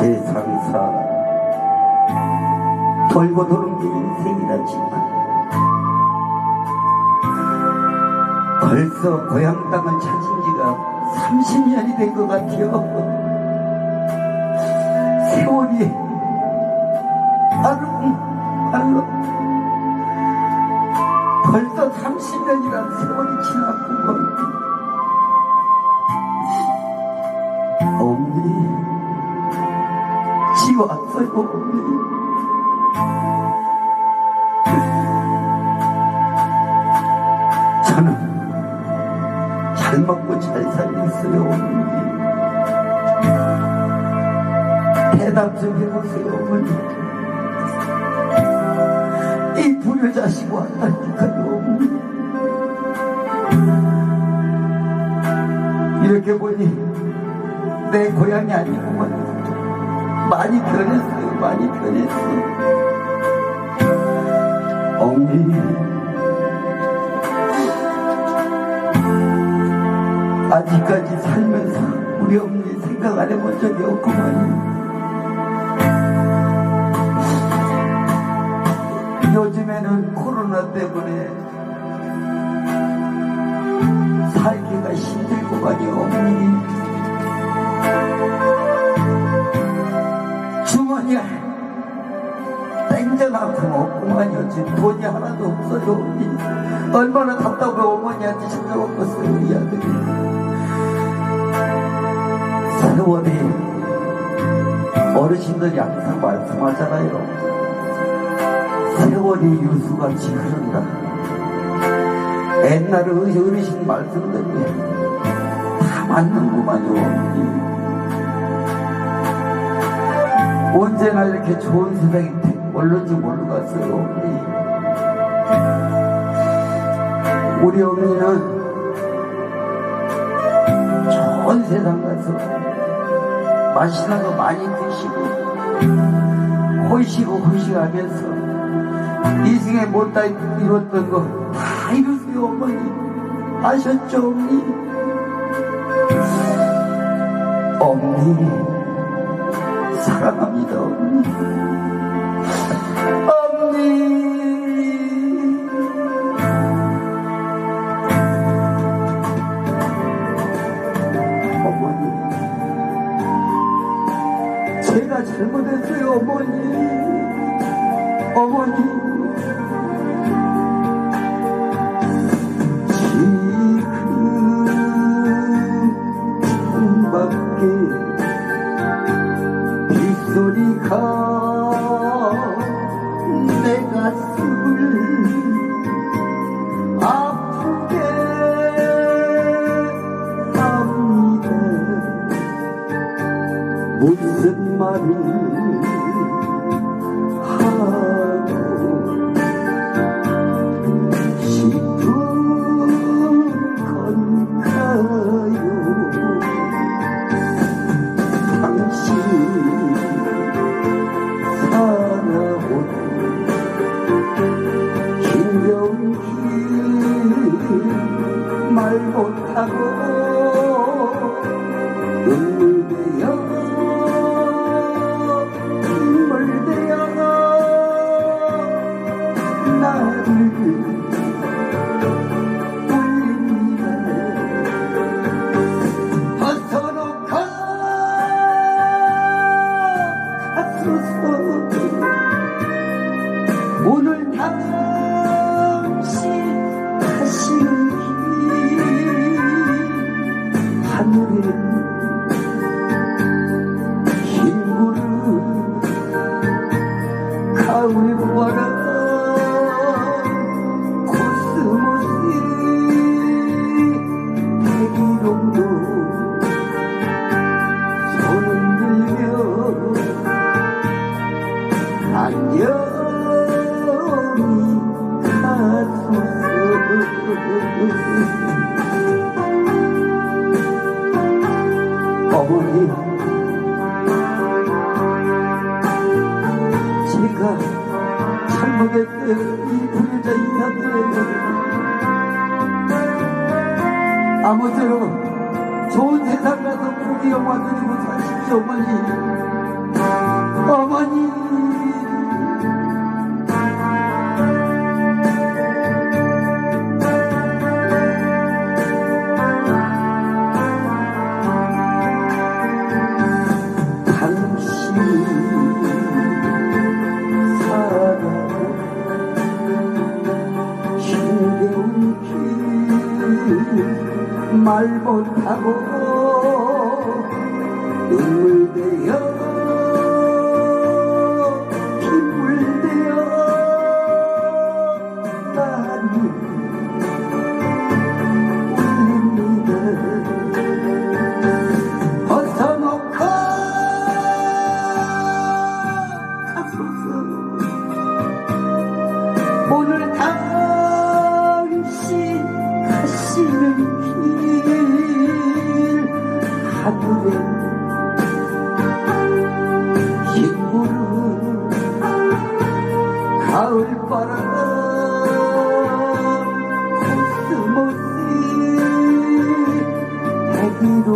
세상사 돌고 도는 게 인생이라지만 벌써 고향 땅을 찾은 지가 30년이 된 것 같아요. 세월이 빠르고 벌써 30년이란 세월이 지났구먼. 어머니, 지왔어요, 어머니. 저는 잘 먹고 잘 살고 있어요, 어머니. 대답 좀 해보세요, 어머니. 이 불효 자식 왔다니까요, 어머니. 이렇게 보니 내 고향이 아니구만. 많이 변했어요, 많이 변했어. 어머니. 아직까지 살면서 우리 어머니 생각 안 해본 적이 없구만. 요즘에는 코로나 때문에 살기가 힘들구만요, 어머니. 없구만요. 지금 돈이 하나도 없어요. 얼마나 답답해 어머니한테 찾아왔겠어요, 우리 아들이. 세월이 어르신들이 항상 말씀하잖아요. 세월이 유수같이 흐른다. 옛날 어르신 말씀들이 다 맞는구만요. 언제나 이렇게 좋은 세상이 올는지 모르겠어요. 우리 어머니는 좋은 세상 가서 맛있는 거 많이 드시고 호시고 호시하면서 이승에 못다 이뤘던 거 다 이루세요 어머니. 아셨죠 어머니? 어머니 사랑합니다 어머니 제가 잘못했어요 어머니. 어머니. 지금 밖에 말을 하고 싶은 건가요 당신 살아온 힘겨운 길 말 못하고 오늘 당신 가시는 길 하늘에 흰 구름 가을 바람 아무튼 여러분 좋은 세상에서 고기 영화 드리고 사십시오 어머니 어머니. almond, amor. 하늘에 인물은 가을바람 코스모스 해비로